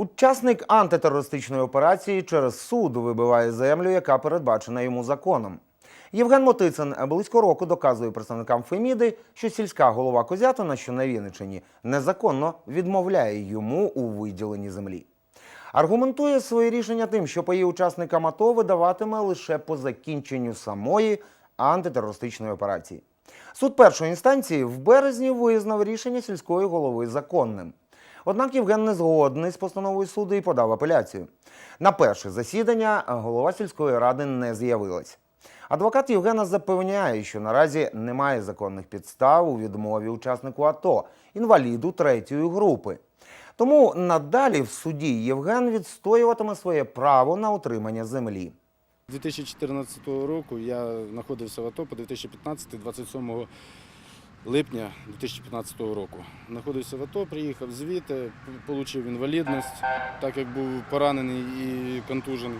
Учасник антитерористичної операції через суд вибиває землю, яка передбачена йому законом. Євген Мотицин близько року доказує представникам Феміди, що сільська голова Козятина, що на Вінниччині, незаконно відмовляє йому у виділенні землі. Аргументує своє рішення тим, що паї учасникам АТО видаватиме лише по закінченню самої антитерористичної операції. Суд першої інстанції в березні визнав рішення сільської голови законним. Однак Євген не згодний з постановою суду і подав апеляцію. На перше засідання голова сільської ради не з'явилась. Адвокат Євгена запевняє, що наразі немає законних підстав у відмові учаснику АТО, інваліду третьої групи. Тому надалі в суді Євген відстоюватиме своє право на отримання землі. 2014 року я знаходився в АТО по 2015 27 липня 2015 року. Знаходився в АТО, приїхав звідти, отримав інвалідність, так як був поранений і контужений.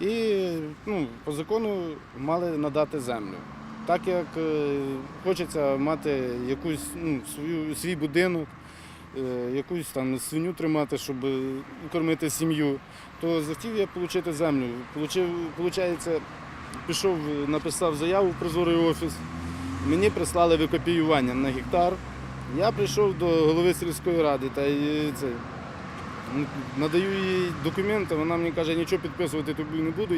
І ну, по закону мали надати землю. Так як е, хочеться мати якусь ну, свою, свій будинок, е, якусь там свиню тримати, щоб кормити сім'ю, то захотів я отримати землю. Получається, пішов, написав заяву в прозорий офіс. Мені прислали викопіювання на гектар. Я прийшов до голови сільської ради та це, надаю їй документи, вона мені каже, нічого підписувати тобі не буду.